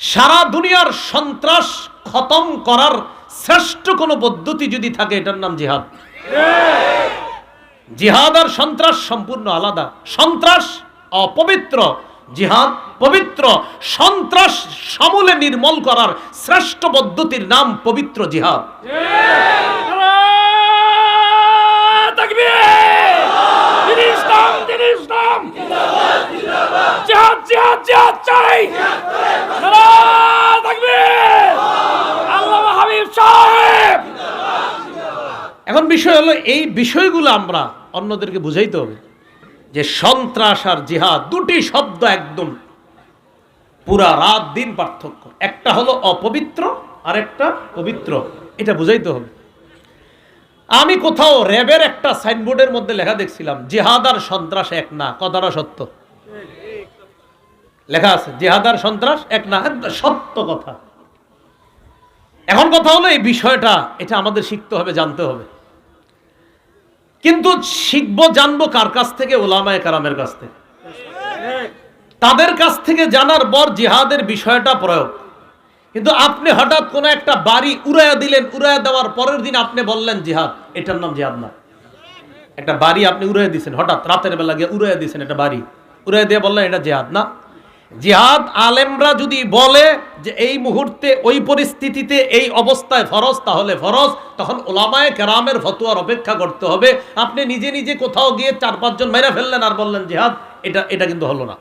সারা দুনিয়ার সন্ত্রাস খতম করার শ্রেষ্ঠ কোনো পদ্ধতি যদি থাকে, এটার নাম জিহাদ। জিহাদ আর সন্ত্রাস সম্পূর্ণ আলাদা। সন্ত্রাস অপবিত্র, জিহাদ পবিত্র। সন্ত্রাস সমূলে নির্মল করার শ্রেষ্ঠ পদ্ধতির নাম পবিত্র জিহাদ তাকবীর দিন ইসলাম দিন ইসলাম জিহাদ জিহাদ জিহাদ, চাই। এখন বিষয় হলো, এই বিষয়গুলো আমরা অন্যদেরকে বুঝাইতে হবে যে সন্ত্রাস আর জিহাদ দুটি শব্দ একদম। পুরা রাত দিন পার্থক্য। একটা হলো অপবিত্র আর একটা পবিত্র। এটা বুঝাইতে হবে। আমি কোথাও র্যাবের একটা সাইনবোর্ডের মধ্যে লেখা দেখছিলাম, জিহাদ আর সন্ত্রাস এক না, কথাটা সত্য। লেখা আছে জিহাদ আর সন্ত্রাস এক না সত্য কথা। এখন কথা হলো এই বিষয়টা, এটা আমাদের শিখতে হবে, জানতে হবে। কিন্তু শিখব, জানব কার কাছ থেকে? ওলামায় কারামের কাছ থেকে। তাদের কাছ থেকে জানার পর জিহাদের বিষয়টা প্রয়োগ। কিন্তু আপনি হঠাৎ কোন একটা বাড়ি উড়াইয়া দিলেন, উড়াইয়া দেওয়ার পরের দিন আপনি বললেন জিহাদ, এটার নাম জিহাদ না। একটা বাড়ি আপনি উড়াইয়া দিয়েছেন হঠাৎ রাতের বেলা গিয়ে উড়াইয়া দিয়েছেন একটা বাড়ি। উড়াইয়া দিয়ে বললেন এটা জিহাদ না। জিহাদ আলেমরা যদি বলে যে এই মুহূর্তে ওই পরিস্থিতিতে এই অবস্থায় ফরজ, তাহলে ফরজ। তখন ওলামায় কেরামের ফতুয়ার অপেক্ষা করতে হবে। আপনি নিজে নিজে কোথাও গিয়ে চার পাঁচজন মেরে ফেললেন আর বললেন জিহাদ, এটা এটা কিন্তু হলো না।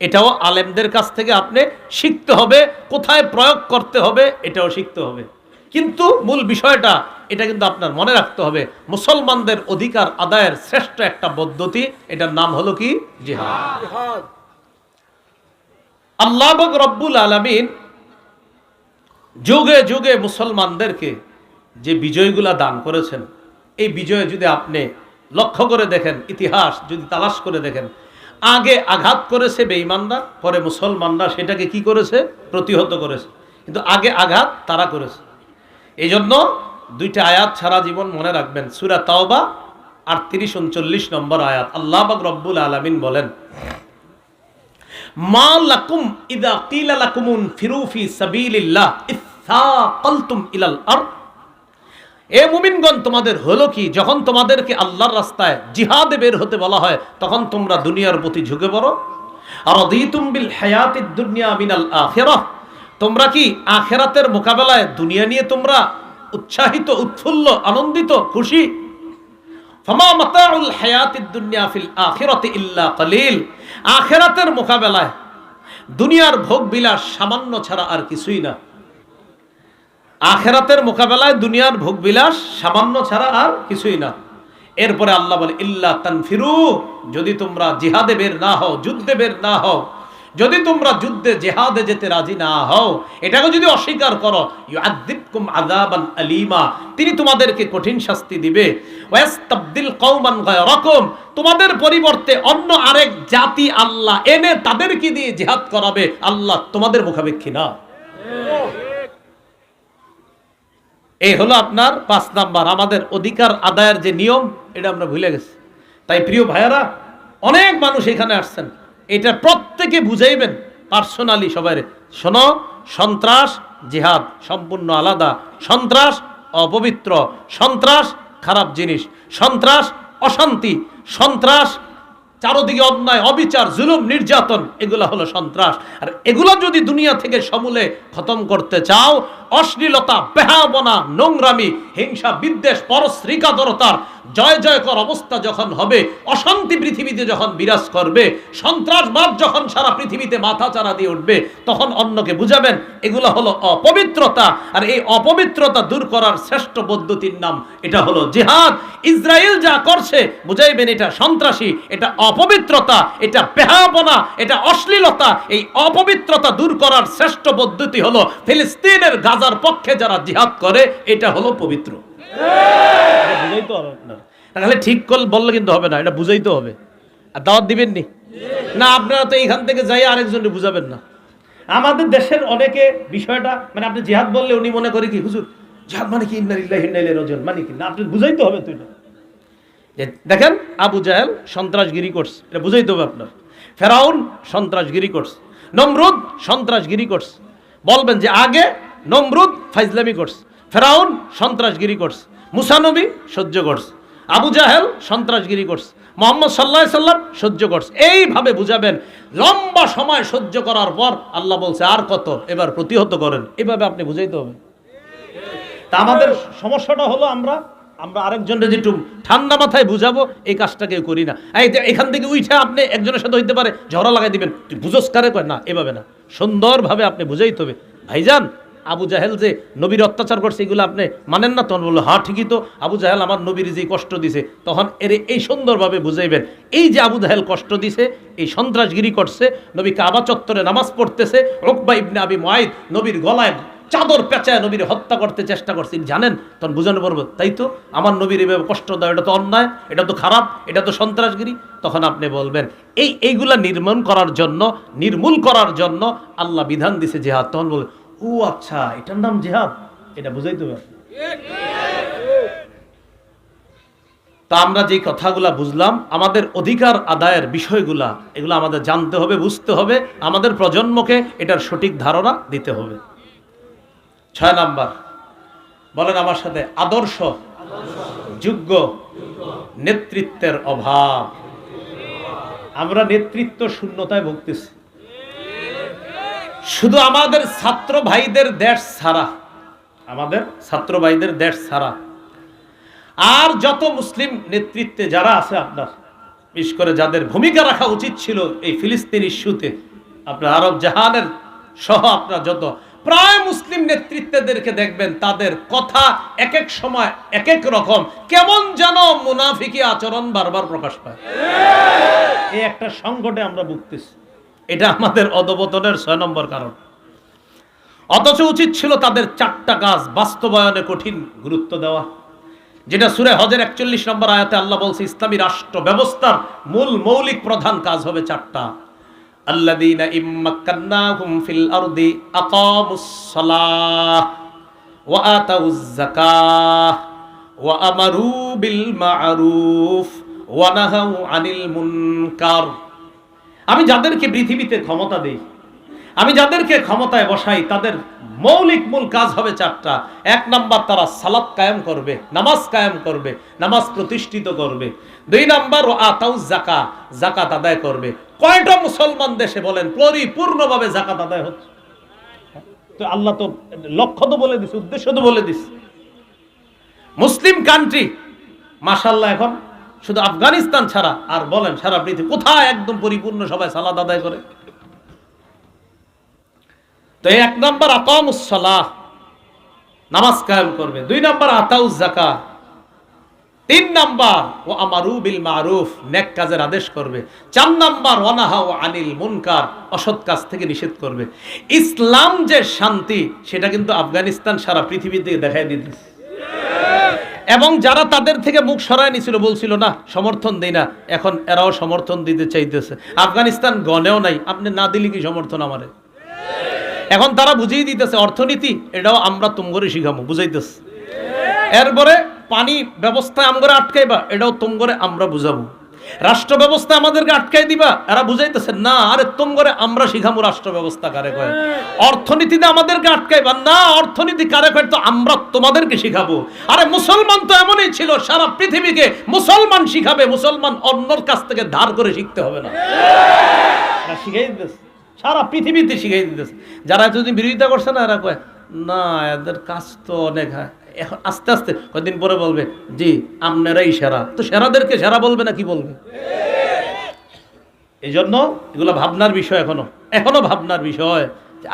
এটাও আলেমদের কাছ থেকে আপনি শিখতে হবে, কোথায় প্রয়োগ করতে হবে, এটাও শিখতে হবে। কিন্তু মূল বিষয়টা, এটা কিন্তু আপনার মনে রাখতে হবে। মুসলমানদের অধিকার আদায়ের শ্রেষ্ঠ একটা পদ্ধতি, এটার নাম হলো কি? জিহাদ। আল্লাহ রব্বুল আলমিন যুগে যুগে মুসলমানদেরকে যে বিজয়গুলা দান করেছেন, এই বিজয়ে যদি আপনি লক্ষ্য করে দেখেন, ইতিহাস যদি তালাশ করে দেখেন, আগে আঘাত করেছে বেঈমানরা, পরে মুসলমানরা সেটাকে কি করেছে? প্রতিহত করেছে। কিন্তু আগে আঘাত তারা করেছে। এই জন্য দুইটা আয়াত সারা জীবন মনে রাখবেন। সুরা তাওবা আটত্রিশ, উনচল্লিশ নম্বর আয়াত। আল্লাহ রব্বুল আলমিন বলেন মা লাকুম ইদা কিলা লাকুমুন ফিরুফি সাবিলিল্লাহ ইত্থাকালতুম ইলাল এ মুমিনগণ, তোমাদের হলো কি? যখন তোমাদেরকে আল্লাহর রাস্তায় জিহাদে বের হতে বলা হয়, তখন তোমরা দুনিয়ার প্রতি ঝুঁকে পড়ো। আর বিল দুনিয়া মিনাল আখিরাহ তোমরা কি আখেরাতের মোকাবেলায় দুনিয়া নিয়ে তোমরা উৎসাহিত, উৎফুল্ল, আনন্দিত, খুশি? ফামা মাতাউল হায়াতিদ দুনিয়া ফিল ইল্লা কলিল। আখেরাতের মোকাবেলায় দুনিয়ার ভোগ বিলাস সামান্য ছাড়া আর কিছুই না। আখেরাতের মোকাবেলায় দুনিয়ার ভোগ বিলাস সামান্য ছাড়া আর কিছুই না। এরপরে আল্লাহ বলে, ইল্লা তানফিরু, যদি তোমরা জিহাদে বের না হও, যুদ্ধে বের না হও যদি তোমরা যুদ্ধে, জেহাদে যেতে রাজি না হও, এটাকে যদি অস্বীকার করো, ইউআযিবকুম আযাবান আলীমা, তিনি তোমাদেরকে কঠিন শাস্তি দিবে। কওমান গায়রাকুম, তোমাদের পরিবর্তে অন্য আরেক জাতি আল্লাহ এনে তাদেরকে দিয়ে জিহাদ করাবে। আল্লাহ তোমাদের মুখাপেক্ষী না। এই হলো আপনার পাঁচ নাম্বার। আমাদের অধিকার আদায়ের যে নিয়ম, এটা আমরা ভুলে গেছি। তাই প্রিয় ভাইয়ারা, অনেক মানুষ এখানে আসছেন। এটা প্রত্যেকে বুঝাইবেন পার্সোনালি সবাই শোনো, সন্ত্রাস, জিহাদ, সম্পূর্ণ আলাদা। সন্ত্রাস, অপবিত্র। সন্ত্রাস, খারাপ জিনিস। সন্ত্রাস, অশান্তি। সন্ত্রাস, চারোদিকে অন্যায়, অবিচার, জুলুম, নির্যাতন। এগুলো হলো সন্ত্রাস। আর এগুলো যদি দুনিয়া থেকে সমূলে খতম করতে চাও অশ্লীলতা, বেহাবনা, নোংরামি, হিংসা, বিদ্বেষ, পরশ্রীকাতরতার জয় জয়কর অবস্থা যখন হবে, অশান্তি পৃথিবীতে যখন বিরাজ করবে, সন্ত্রাসবাদ যখন সারা পৃথিবীতে মাথা চারা দিয়ে উঠবে, তখন অন্যকে বুঝাবেন, এগুলো হলো অপবিত্রতা। আর এই অপবিত্রতা দূর করার শ্রেষ্ঠ পদ্ধতির নাম, এটা হলো জিহাদ। ইসরায়েল যা করছে, বুঝাইবেন এটা সন্ত্রাসী, এটা অপবিত্রতা, এটা বেহাবনা, এটা অশ্লীলতা। এই অপবিত্রতা দূর করার শ্রেষ্ঠ পদ্ধতি হলো ফিলিস্তিনের গাজার পক্ষে যারা জিহাদ করে এটা হলো পবিত্র। বুঝাইতে হবে আপনার। তাহলে ঠিক কল বললে কিন্তু হবে না এটা বুঝাইতে হবে। আর দাওয়াত দিবেন নি? না আপনারা তো এইখান থেকে যাই আরেকজনকে বুঝাবেন না। আমাদের দেশের অনেকে বিষয়টা মানে আপনি জিহাদ বললে উনি মনে করে কি হুজুর জিহাদ মানে কি? ইন্নালিল্লাহি ওয়া ইন্না ইলাইহি রাজিউন। মানে কি? না আপনি বুঝাইতে হবে তো এটা। দেখেন আবু জাহেল সন্ত্রাসগিরি করছে। এটা বুঝাইতে হবে আপনার। ফেরাউন সন্ত্রাসগিরি করছে। নমরুদ সন্ত্রাসগিরি করছে। বলবেন যে আগে নমরুদ ফাইজলামি করছে, ফেরাউন সন্ত্রাসগিরি করছে মুসানবী সহ্য করছে, আবু জাহেল সন্ত্রাসগিরি করছে, মোহাম্মদ সাল্লাহ সাল্লাম সহ্য করছে। এইভাবে বুঝাবেন, লম্বা সময় সহ্য করার পর আল্লাহ বলছে, আর কত? এবার প্রতিহত করেন। এভাবে আপনি বুঝাইতে হবে। তা আমাদের সমস্যাটা হলো আমরা আমরা আরেকজনকে যে একটু ঠান্ডা মাথায় বুঝাবো, এই কাজটা কেউ করি না। এখান থেকে উঠে আপনি একজনের সাথে হইতে পারে, ঝগড়া লাগাই দিবেন তুই বুঝোস কারে কয়? না, এভাবে না। সুন্দরভাবে আপনি বুঝাইতে হবে। ভাইজান আবু জাহেল যে নবীর অত্যাচার করছে, এগুলো আপনি মানেন না? তখন বলল হ্যাঁ ঠিকই তো। আবু জাহেল আমার নবীর যে কষ্ট দিছে, তখন এর এই সুন্দরভাবে বুঝাইবেন। এই যে আবু জাহেল কষ্ট দিছে, এই সন্ত্রাসগিরি করছে, নবী কাবা চত্বরে নামাজ পড়তেছে রোকবা ইবনে আবি মাইদ নবীর গলায় চাদর পেঁচায় নবীর হত্যা করতে চেষ্টা করছে। জানেন? তখন বুঝানো পারব তাই তো, আমার নবীর এভাবে কষ্ট দেয় এটা তো অন্যায়, এটা তো খারাপ, এটা তো সন্ত্রাসগিরি। তখন আপনি বলবেন, এই, এইগুলা নির্মূল করার জন্য, নির্মূল করার জন্য আল্লাহ বিধান দিছে জেহাদ। তখন বলবে ও আচ্ছা এটার নাম জেহাদ? এটা বুঝাইতে তা আমরা যে কথাগুলা বুঝলাম, আমাদের অধিকার আদায়ের বিষয়গুলা, এগুলো আমাদের জানতে হবে, বুঝতে হবে, আমাদের প্রজন্মকে এটার সঠিক ধারণা দিতে হবে। ছয় নাম্বার, বলেন আমার সাথে, আদর্শ, যোগ্য, নেতৃত্বের অভাব। আমরা নেতৃত্ব শূন্যতায় ভুগতেছি। শুধু আমাদের ছাত্র ভাইদের দেশ ছাড়া আমাদের? ছাত্র ভাইদের দেশ ছাড়া। আর যত মুসলিম নেতৃত্বে যারা আছে আপনার বিশেষ করে যাদের ভূমিকা রাখা উচিত ছিল এই ফিলিস্তিন ইস্যুতে আপনার আরব জাহানের সহ আপনার যত প্রায় মুসলিম নেতৃত্বদেরকে দেখবেন তাদের কথা এক এক সময় এক এক রকম কেমন যেন মুনাফিকি আচরণ বারবার প্রকাশ পায়। এই একটা সংকটে আমরা ভুগতেছি। এটা আমাদের অধপতনের ছয় নম্বর কারণ। অথচ উচিত ছিল তাদের চারটা কাজ বাস্তবায়নে কঠিন গুরুত্ব দেওয়া, যেটা সুরে হজের একচল্লিশ নম্বর আয়াতে আল্লাহ বলছে, ইসলামী রাষ্ট্র ব্যবস্থার মূল মৌলিক প্রধান কাজ হবে চারটা। সালাহ ওয়া ওয়া আনিল আমি যাদেরকে পৃথিবীতে ক্ষমতা দেই, আমি যাদেরকে ক্ষমতায় বসাই, তাদের মৌলিক মূল কাজ হবে চারটা। এক নাম্বার তারা সালাত কায়েম করবে, নামাজ কায়েম করবে, নামাজ প্রতিষ্ঠিত করবে। দুই নাম্বার ও আতাউ জাকা জাকাত আদায় করবে। কয়টা মুসলমান দেশে বলেন, পরিপূর্ণভাবে জাকাত আদায় হচ্ছে? তো আল্লাহ তো লক্ষ্য তো বলে দিস উদ্দেশ্য তো বলে দিস মুসলিম কান্ট্রি মাশাল্লাহ এখন শুধু আফগানিস্তান ছাড়া আর বলেন সারা পৃথিবী, কোথায় একদম পরিপূর্ণ সবাই সালাদ আদায় করে? তো এক নম্বর আকামুসলাহ নামাজ কায়েম করবে। দুই নম্বর আতাউজ জাকা তিন নাম্বার ও আমারু বিল মারুফ, নেক কাজের আদেশ করবে। চার নাম্বার ওয়ানাহা ও আনিল মুনকার, অসৎ কাজ থেকে নিষেধ করবে। ইসলাম যে শান্তি, সেটা কিন্তু আফগানিস্তান সারা পৃথিবীতে দেখাই দিতেছে। এবং যারা তাদের থেকে মুখ সরায় নিছিল, বলছিল, না, সমর্থন দেই না। এখন এরাও সমর্থন দিতে চাইতেছে। আফগানিস্তান গনেও নাই। আপনি না দিলে কি সমর্থন আমারে? এখন তারা বুঝিয়ে দিতেছে, অর্থনীতি, এটাও আমরা তুমগরে শিখামো। বুঝাইতেছে। এরপরে পানি ব্যবস্থা আমগরে আটকাইবা, এটাও তুমগরে আমরা বুঝাবো। রাষ্ট্র ব্যবস্থা আমাদেরকে আটকাই দিবা। এরা বুঝাইতেছে না আরে তুমগরে আমরা শিখামো রাষ্ট্র ব্যবস্থা কারে কয়? অর্থনীতিতে আমাদেরকে আটকাইবা। না অর্থনীতি কারে কয়? তো আমরা তোমাদেরকে শিখাবো। আরে মুসলমান তো এমনই ছিল সারা পৃথিবীকে মুসলমান শিখাবে। মুসলমান অন্যর কাছ থেকে ধার করে শিখতে হবে না। এরা শিখাই দিতেছে। সারা পৃথিবীতে শিখাই দিতেছে। যারা এতদিন বিরোধিতা করছে না এরা কয় না এদের কাজ তো অনেক হয়। এখন আস্তে আস্তে কয়েকদিন পরে বলবে, জি আপনারাই সেরা। তো সেরাদেরকে সেরা বলবে না কি বলবে? এই জন্য এগুলো ভাবনার বিষয় এখনও এখনও ভাবনার বিষয়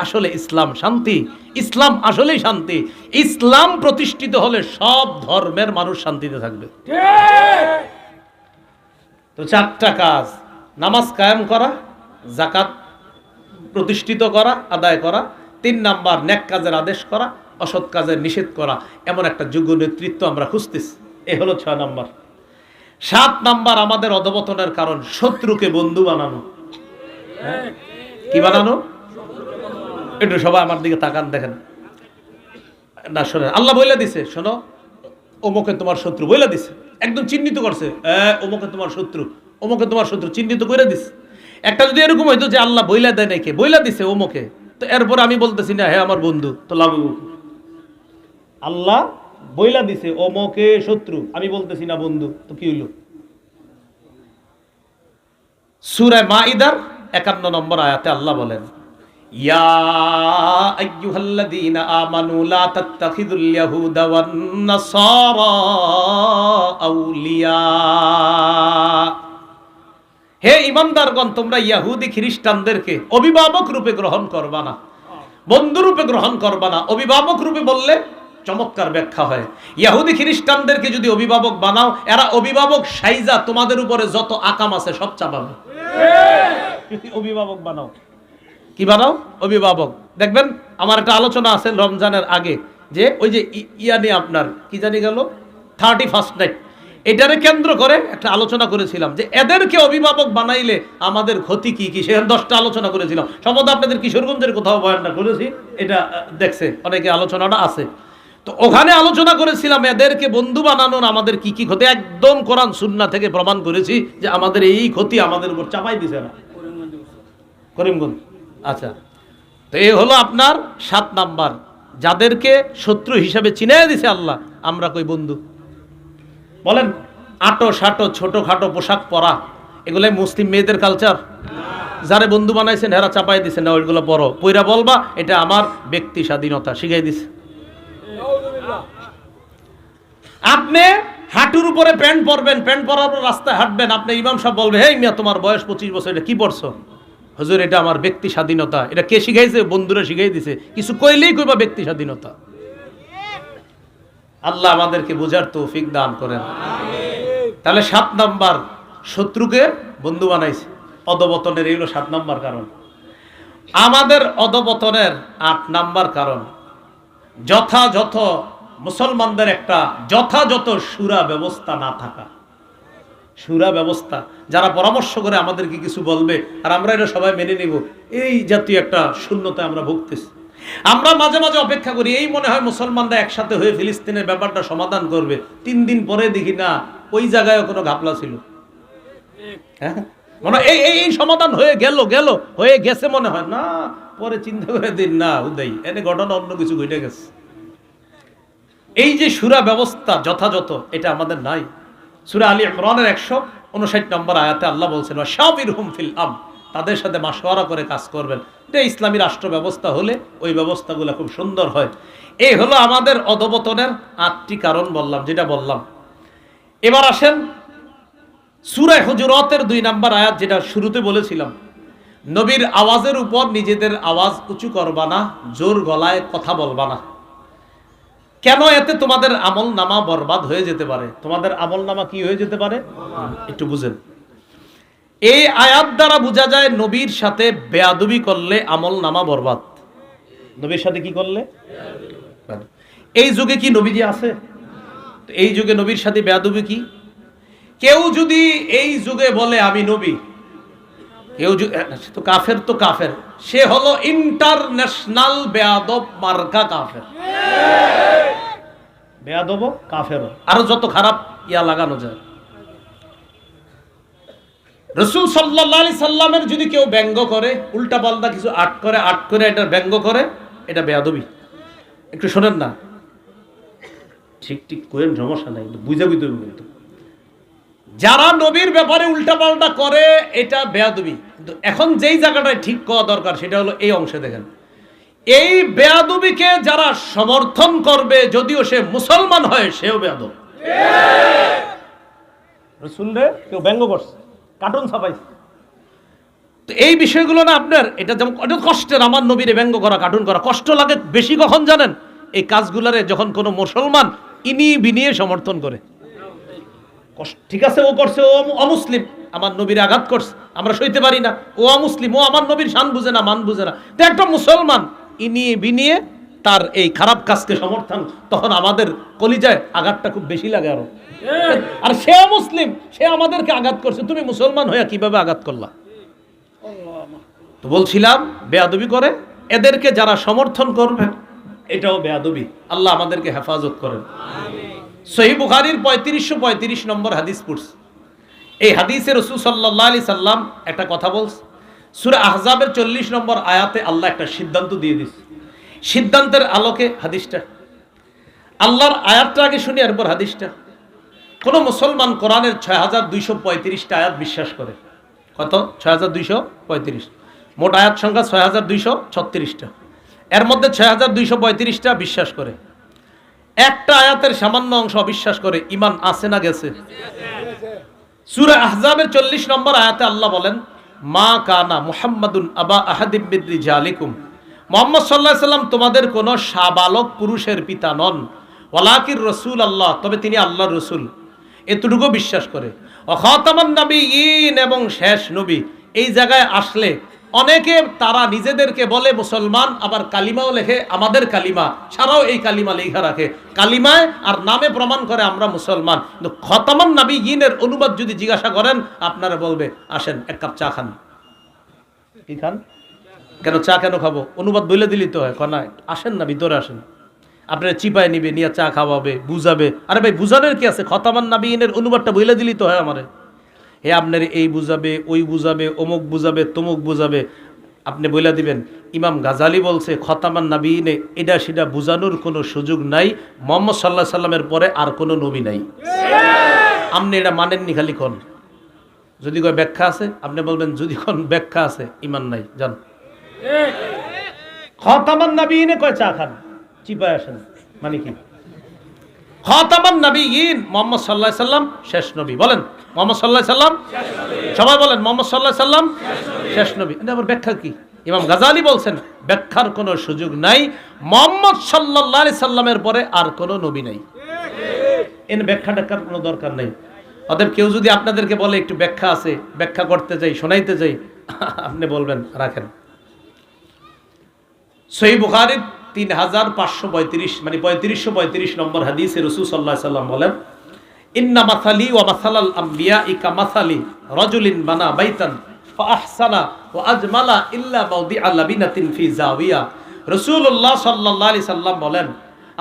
আসলে ইসলাম শান্তি, ইসলাম আসলেই শান্তি। ইসলাম প্রতিষ্ঠিত হলে সব ধর্মের মানুষ শান্তিতে থাকবে। তো চারটা কাজ, নামাজ কায়েম করা জাকাত প্রতিষ্ঠিত করা, আদায় করা, তিন নাম্বার ন্যাক কাজের আদেশ করা অসৎ কাজের নিষেধ করা এমন একটা যোগ্য নেতৃত্ব আমরা খুঁজতেছি। এ হলো ছয় নাম্বার। সাত নাম্বার আমাদের অধপতনের কারণ, শত্রুকে বন্ধু বানানো। হ্যাঁ? কি বানানো? একটু সবাই আমার দিকে তাকান, দেখেন। না, শোনেন, আল্লাহ বইলা দিছে, শোনো, অমুকে তোমার শত্রু বইলা দিছে। একদম চিহ্নিত করছে অমুকে তোমার শত্রু, অমুকে তোমার শত্রু, চিহ্নিত করে দিছে। একটা যদি এরকম হইতো যে আল্লাহ বইলা দেয় নাকি বইলা দিছে ওমকে তো এরপর আমি বলতেছি না হ্যাঁ আমার বন্ধু, তো লাভ? আল্লাহ বইলা দিছে ওমকে শত্রু, আমি বলতেছি না বন্ধু। তো কি হইল? সুরায় মাইদার একান্ন নম্বর আয়াতে আল্লাহ বলেন হে ইমানদারগণ, তোমরা ইয়াহুদি খ্রিস্টানদেরকে অভিভাবক রূপে গ্রহণ করবা না বন্ধু রূপে গ্রহণ করবা না। অভিভাবক রূপে বললে চমৎকার ব্যাখ্যা হয়। ইয়াহুদি খ্রিস্টানদেরকে যদি অভিভাবক বানাও, এরা অভিভাবক সাইজা তোমাদের উপরে যত আকাম আছে সব চাপাবে। অভিভাবক বানাও। কি বানাও? অভিভাবক। দেখবেন, আমার একটা আলোচনা আছে রমজানের আগে, যে ওই যে ই- ইয়া নিয়ে আপনার, কি জানি গেল? Thirty first night. এটারে কেন্দ্র করে একটা আলোচনা করেছিলাম, যে এদেরকে অভিভাবক বানাইলে আমাদের ক্ষতি কি কি? সেখানে দশটা আলোচনা করেছিলাম। সম্ভবত আপনাদের কিশোরগঞ্জের কোথাও বয়ানটা করেছি এটা দেখছে, অনেকে আলোচনাটা আছে। তো ওখানে আলোচনা করেছিলাম, এদেরকে বন্ধু বানানোর আমাদের কি কি ক্ষতি? একদম কোরআন সুন্না থেকে প্রমাণ করেছি যে আমাদের এই ক্ষতি আমাদের উপর চাপাই দিছে না। করিমগঞ্জ। আচ্ছা। তো এই হলো আপনার সাত নাম্বার। যাদেরকে শত্রু হিসাবে চিনে দিছে আল্লাহ, আমরা কই বন্ধু? বলেন, আটো সাটো, ছোটো খাটো পোশাক পরা, এগুলাই মুসলিম মেয়েদের কালচার যারা বন্ধু বানাইছেন হেরা চাপাই দিছে, না ওইগুলো পরো পইরা বলবা, এটা আমার ব্যক্তি স্বাধীনতা, শিখাই দিছে। আপনি হাঁটুর উপরে প্যান্ট পরবেন, প্যান্ট পরার পর রাস্তায় হাঁটবেন, আপনি ইমাম সাহেব বলবে, হেই মিয়া, তোমার বয়স পঁচিশ বছর, এটা কি পড়ছো? হুজুর, এটা আমার ব্যক্তি স্বাধীনতা। এটা কে শিখাইছে? বন্ধুরা শিখাই দিছে। কিছু কইলেই কইবা ব্যক্তি স্বাধীনতা। আল্লাহ আমাদেরকে বোঝার তৌফিক দান করেন। তাহলে সাত নাম্বার শত্রুকে বন্ধু বানাইছে। অধপতনের এই হলো সাত নাম্বার কারণ। আমাদের অধপতনের আট নাম্বার কারণ। যথাযথ মুসলমানদের একটা যথাযথ সুরা ব্যবস্থা না থাকা। সুরা ব্যবস্থা। যারা পরামর্শ করে আমাদেরকে কিছু বলবে, আর আমরা এটা সবাই মেনে নিব। এই জাতীয় একটা শূন্যতা আমরা ভুগতেছি। আমরা মাঝে মাঝে অপেক্ষা করি, এই মনে হয় মুসলমানরা একসাথে হয়ে ফিলিস্তিনের ব্যাপারটা সমাধান করবে। তিন দিন পরে দেখি, না, ওই জায়গায় কোনো ঘাপলা ছিল। হ্যাঁ? মনে এই এই সমাধান হয়ে গেল গেল, হয়ে গেছে মনে হয়। না, পরে চিন্তা করে দিন, না, উদয়, এনে ঘটনা অন্য কিছু ঘটে গেছে। এই যে সুরা ব্যবস্থা যথাযথ, এটা আমাদের নাই। সুরা আলী ইমরানের একশো উনষাট নম্বর আয়াতে আল্লাহ বলছেন শাবির হুম ফিল আম তাদের সাথে মাসোয়ারা করে কাজ করবেন। এটা ইসলামী রাষ্ট্র ব্যবস্থা হলে ওই ব্যবস্থাগুলো খুব সুন্দর হয়। এই হলো আমাদের অধপতনের আটটি কারণ বললাম, যেটা বললাম। এবার আসেন সুরায় হুজুরতের দুই নাম্বার আয়াত, যেটা শুরুতে বলেছিলাম। নবীর আওয়াজের উপর নিজেদের আওয়াজ উঁচু করবা না, জোর গলায় কথা বলবা না। কেন এতে তোমাদের আমল নামা বরবাদ হয়ে যেতে পারে? তোমাদের আমল নামা কি হয়ে যেতে পারে? একটু বুঝেন। এই আয়াত দ্বারা বোঝা যায় নবীর সাথে বেয়াদবি করলে আমল নামা বরবাদ। নবীর সাথে কি করলে? এই যুগে কি নবীজি আছে? এই যুগে নবীর সাথে বেয়াদবি কি? কেউ যদি এই যুগে বলে, আমি নবী, কেউ তো কাফের তো কাফের। সে হলো ইন্টারন্যাশনাল বেয়াদব মার্কা কাফের। বেয়াদব, কাফের। আরও যত খারাপ ইয়া লাগানো যায়। রসুল সাল্লাহ সাল্লামের যদি কেউ ব্যঙ্গ করে, উল্টা পাল্টা কিছু আট করে আট করে এটা ব্যঙ্গ করে, এটা বেয়াদবি। একটু শোনেন না। ঠিক ঠিক করেন সমস্যা নাই বুঝে বুঝতে কিন্তু যারা নবীর ব্যাপারে উল্টাপাল্টা করে, এটা বেয়াদবি। কিন্তু এখন যেই জায়গাটায় ঠিক করা দরকার, সেটা হলো এই অংশে দেখেন। এই বেয়াদবিকে যারা সমর্থন করবে যদিও সে মুসলমান হয় সেও বেয়াদব। শুনলে কেউ ব্যঙ্গ করছে কার্টুন ছাপাইছে। তো এই বিষয়গুলো না আপনার এটা যেমন অনেক কষ্টের আমার নবীরে ব্যঙ্গ করা কার্টুন করা কষ্ট লাগে বেশি কখন জানেন? এই কাজগুলারে যখন কোনো মুসলমান ইনি বিনিয়ে সমর্থন করে। কষ্ট- ঠিক আছে ও করছে ও অমুসলিম আমার নবীর আঘাত করছে আমরা সইতে পারি না। ও অমুসলিম ও আমার নবীর শান বুঝে না মান বুঝে না। তো একটা মুসলমান ইনিয়ে বিনিয়ে তার এই খারাপ কাজকে সমর্থন, তখন আমাদের কলিজায় আঘাতটা খুব বেশি লাগে আরও। আর সে মুসলিম, সে আমাদেরকে আঘাত করছে। তুমি মুসলমান হয়ে কীভাবে আঘাত করলা? তো বলছিলাম, বেয়াদবি করে, এদেরকে যারা সমর্থন করবে, এটাও বেয়াদবি। আল্লাহ আমাদেরকে হেফাজত করেন। সহি বুখারির পঁয়ত্রিশশো পঁয়ত্রিশ নম্বর হাদিস পড়ছে। এই হাদিসে রসুল সাল্লাহ আলি সাল্লাম একটা কথা বলছে সুরা আহজাবের চল্লিশ নম্বর আয়াতে আল্লাহ একটা সিদ্ধান্ত দিয়ে দিচ্ছে সিদ্ধান্তের আলোকে হাদিসটা। আল্লাহর আয়াতটা আগে শুনি এরপর হাদিসটা। কোন মুসলমান কোরআনের ছয় হাজার দুইশো পঁয়ত্রিশটা আয়াত বিশ্বাস করে। কত? ছয় হাজার দুইশো পঁয়ত্রিশ। মোট আয়াত সংখ্যা ছয় হাজার দুইশো ছত্রিশটা। এর মধ্যে ছয় হাজার দুইশো পঁয়ত্রিশটা বিশ্বাস করে। একটা আয়াতের সামান্য অংশ অবিশ্বাস করে ইমান আছে না গেছে। সুরা আহজাবের চল্লিশ নম্বর আয়াতে আল্লাহ বলেন মা কানা মুহাম্মাদুন আবা আহাদিবিদ্রি জালিকুম মোহাম্মদ সাল্লাহ সাল্লাম তোমাদের কোনো সাবালক পুরুষের পিতা নন। ওলাকির রসুল আল্লাহ তবে তিনি আল্লাহর রসুল। এতটুকু বিশ্বাস করে। অখাতামান নবী ইন এবং শেষ নবী। এই জায়গায় আসলে অনেকে তারা নিজেদেরকে বলে মুসলমান, আবার কালিমাও লেখে আমাদের কালিমা। ছাড়াও এই কালিমা লেখা রাখে। কালিমায় আর নামে প্রমাণ করে আমরা মুসলমান। কিন্তু খতামান নাবি ইনের অনুবাদ যদি জিজ্ঞাসা করেন, আপনারা বলবে, আসেন, এক কাপ চা খান। কি খান? কেন চা কেন খাব? অনুবাদ বলে দিলি তো হয় কনা আসেন না, ভিতরে আসেন। আপনারা চিপায় নিবে, নিয়ে চা খাওয়াবে, বুঝাবে। আরে ভাই, বুঝানোর কি আছে? খতামান নাবিনের অনুবাদটা বলে দিলি তো হয় আমারে। হে আপনার এই বুঝাবে, ওই বুঝাবে, অমুক বুঝাবে, তমুক বুঝাবে। আপনি বলে দিবেন, ইমাম গাজালি বলছে, খতামান নাবিনে এটা সেটা বুঝানোর কোনো সুযোগ নাই, মোহাম্মদ সাল্লাহ সাল্লামের পরে আর কোনো নবী নাই। আপনি এটা মানেননি খালি কোন? যদি কয় ব্যাখ্যা আছে, আপনি বলবেন, যদি কোন ব্যাখ্যা আছে, ইমান নাই জান খতামান নাবিনে কয় চা খান? চিপায় আসেন মানে কি? খতামান মোহাম্মদ সাল্লাহ সাল্লাম, শেষ নবী। বলেন, মোহাম্মদ সাল্লাহ সাল্লাম, সবাই বলেন, মোহাম্মদ সাল্লাহ সাল্লাম, শেষ নবী। আবার ব্যাখ্যা কি? ইমাম গাজালি বলছেন, ব্যাখ্যার কোনো সুযোগ নাই। মোহাম্মদ সাল্লাহ সাল্লামের পরে আর কোনো নবী নাই। এর ব্যাখ্যা টাকার কোনো দরকার নেই? অতএব কেউ যদি আপনাদেরকে বলে একটু ব্যাখ্যা আছে, ব্যাখ্যা করতে যাই শোনাইতে যাই আপনি বলবেন, রাখেন। সহি বুখারির তিন হাজার পাঁচশো পঁয়ত্রিশ মানে পঁয়ত্রিশশো পঁয়ত্রিশ নম্বর হাদিসে রসুল সাল্লাহ সাল্লাম বলেন, ইন্না মাসালি ওয়া মাসালাল আম্বিয়া ইকা মাসালি রজুলিন বানা বাইতান ফাহসানা ও আজমালা ইল্লা মাউদি আল্লাবিনাতিন ফি জাওিয়া। রসুল্লাহ সাল্লাহ আলি সাল্লাম বলেন,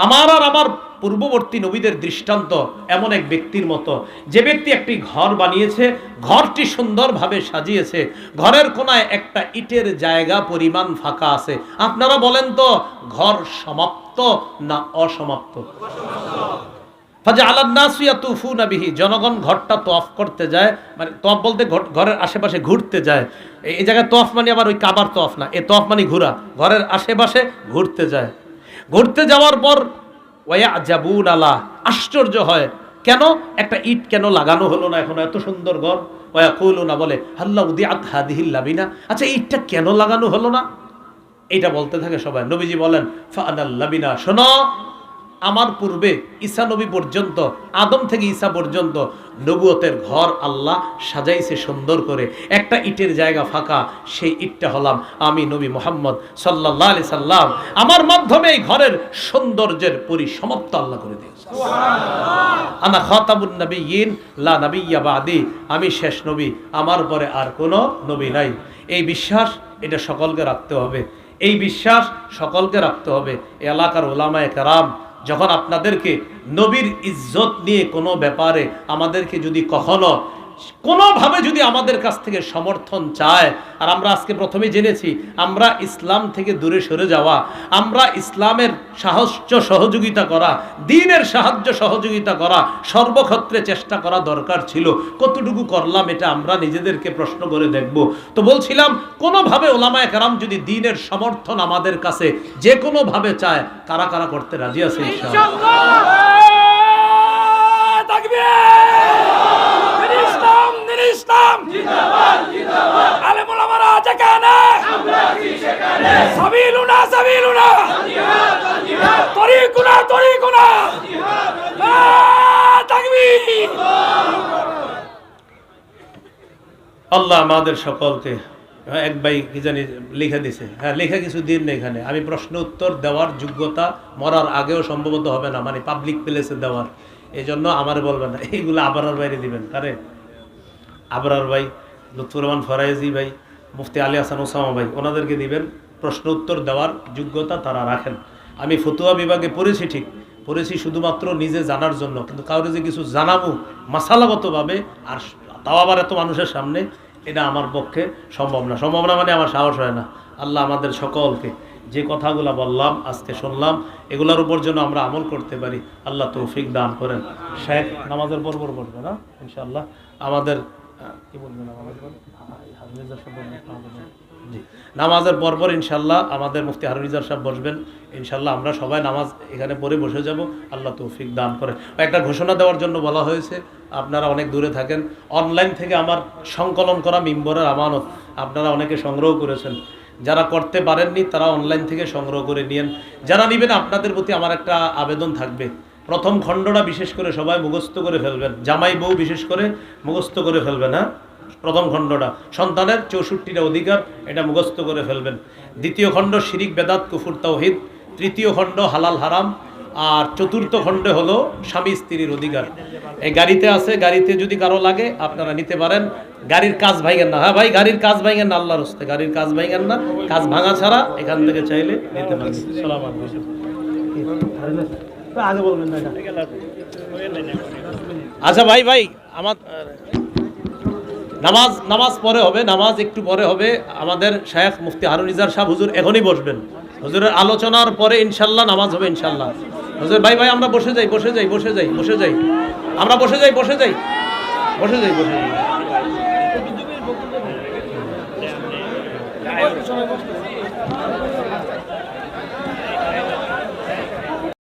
আমার আর আমার পূর্ববর্তী নবীদের দৃষ্টান্ত এমন এক ব্যক্তির মতো। যে ব্যক্তি একটি ঘর বানিয়েছে, ঘরটি সুন্দরভাবে সাজিয়েছে, ঘরের কোনায় একটা ইটের জায়গা পরিমাণ ফাঁকা আছে। আপনারা বলেন তো, ঘর সমাপ্ত না অসমাপ্ত? তুফু জনগণ ঘরটা তোয়াফ করতে যায় মানে তোয়াফ বলতে ঘর- ঘরের আশেপাশে ঘুরতে যায়। এই- জায়গায় তোয়াফ মানে আবার ওই কাবার তোয়াফ না, এ তোয়াফ মানে ঘোরা। ঘরের আশেপাশে ঘুরতে যায়। ঘুরতে যাওয়ার পর ওয়া জাবুন আলা আশ্চর্য হয়। কেন? একটা ইট কেন লাগানো হলো না এখন এত সুন্দর ঘর? ওয়া কুলু না বলে, হাল্লা উদি আত লাবিনা। আচ্ছা ইটটা কেন লাগানো হলো না? এটা বলতে থাকে সবাই। নবীজি বলেন, ফাআনাল লাবিনা। শোনো আমার পূর্বে ঈসা নবী পর্যন্ত আদম থেকে ঈসা পর্যন্ত নবুয়তের ঘর আল্লাহ সাজাইছে সুন্দর করে। একটা ইটের জায়গা ফাঁকা সেই ইটটা হলাম আমি নবী মোহাম্মদ সাল্লাহ আলি সাল্লাম। আমার মাধ্যমে এই ঘরের সৌন্দর্যের পরিসমাপ্ত আল্লাহ করে দিয়েছে। আনা খাতাবুন নবীন লা নবিয়্যা বাদি। আমি শেষ নবী আমার পরে আর কোনো নবী নাই। এই বিশ্বাস এটা সকলকে রাখতে হবে। এই বিশ্বাস সকলকে রাখতে হবে। এলাকার ওলামায়ে কারাম যখন আপনাদেরকে নবীর ইজ্জত নিয়ে কোনো ব্যাপারে আমাদেরকে যদি কখনো কোনোভাবে যদি আমাদের কাছ থেকে সমর্থন চায়, আর আমরা আজকে প্রথমে জেনেছি, আমরা ইসলাম থেকে দূরে সরে যাওয়া, আমরা ইসলামের সাহস্য সহযোগিতা করা, দিনের সাহায্য সহযোগিতা করা, সর্বক্ষেত্রে চেষ্টা করা দরকার ছিল। কতটুকু করলাম এটা আমরা নিজেদেরকে প্রশ্ন করে দেখব। তো বলছিলাম, কোনোভাবে ওলামায় কারাম যদি দিনের সমর্থন আমাদের কাছে যে কোনোভাবে চায়, কারা কারা করতে রাজি আছে দিন ইসলাম। যেখানে, সাবিলুনা সাবিলুনা। আল্লাহ আমাদের সকলকে, এক ভাই কি জানি লিখে দিছে। হ্যাঁ লেখা কিছু দিন নেই এখানে। আমি প্রশ্ন উত্তর দেওয়ার যোগ্যতা মরার আগেও সম্ভবত হবে না। মানে পাবলিক প্লেসে দেওয়ার। এই জন্য আমার বলবেন না। এইগুলো আবরার বাইরে দিবেন। কারে আবরার ভাই, লুৎফুর রহমান ফরাইজি ভাই, মুফতি আলী হাসান ওসামা ভাই, ওনাদেরকে দিবেন প্রশ্ন উত্তর দেওয়ার যোগ্যতা তারা রাখেন। আমি ফতুয়া বিভাগে পড়েছি ঠিক, পড়েছি শুধুমাত্র নিজে জানার জন্য, কিন্তু কাউকে যে কিছু জানাব মাসালাগতভাবে আর তাও আবার এত মানুষের সামনে, এটা আমার পক্ষে সম্ভব না। সম্ভব না মানে আমার সাহস হয় না। আল্লাহ আমাদের সকলকে যে কথাগুলো বললাম, আজকে শুনলাম, এগুলোর উপর যেন আমরা আমল করতে পারি, আল্লাহ তৌফিক দান করেন। শেখ, নামাজের পর পর বলবে না, ইনশাআল্লাহ। আমাদের কি বলবেন? হাফিজুর সাহেব বলবেন, আমাদের- জি। নামাজের পরপর ইনশাল্লাহ আমাদের মুফতি হারুনিজার সাহেব বসবেন। ইনশাল্লাহ আমরা সবাই নামাজ এখানে পড়ে বসে যাব। আল্লাহ তৌফিক দান করে। একটা ঘোষণা দেওয়ার জন্য বলা হয়েছে আপনারা অনেক দূরে থাকেন। অনলাইন থেকে আমার সংকলন করা মিম্বরের আমানত আপনারা অনেকে সংগ্রহ করেছেন। যারা করতে পারেননি তারা অনলাইন থেকে সংগ্রহ করে নিয়েন। যারা নেবেন আপনাদের প্রতি আমার একটা আবেদন থাকবে। প্রথম খণ্ডটা বিশেষ করে সবাই মুখস্থ করে ফেলবেন। জামাই বউ বিশেষ করে মুখস্থ করে ফেলবেন হ্যাঁ? প্রথম খণ্ডটা। সন্তানের চৌষট্টিটা অধিকার, এটা মুখস্থ করে ফেলবেন। দ্বিতীয় খণ্ড শিরিক, বেদাত, কুফুর, তাওহিদ। তৃতীয় খণ্ড হালাল, হারাম। আর চতুর্থ খণ্ডে হলো স্বামী স্ত্রীর অধিকার। এই গাড়িতে আছে, গাড়িতে যদি কারও লাগে, আপনারা নিতে পারেন। গাড়ির কাজ ভাঙেন না। হ্যাঁ ভাই, গাড়ির কাজ ভাঙেন না, আল্লাহর হস্তে। গাড়ির কাজ ভাঙেন না, কাজ ভাঙা ছাড়া এখান থেকে চাইলে নিতে পারেন। সালাম আচ্ছা ভাই ভাই আমার নামাজ নামাজ পরে হবে নামাজ একটু পরে হবে। আমাদের শায়েখ মুফতি হারুন ইজার সাহেব হুজুর এখনই বসবেন। হুজুরের আলোচনার পরে ইনশাল্লাহ নামাজ হবে ইনশাল্লাহ। হুজুর ভাই ভাই আমরা বসে যাই বসে যাই বসে যাই বসে যাই। আমরা বসে যাই বসে যাই। বসে যাই বসে যাই।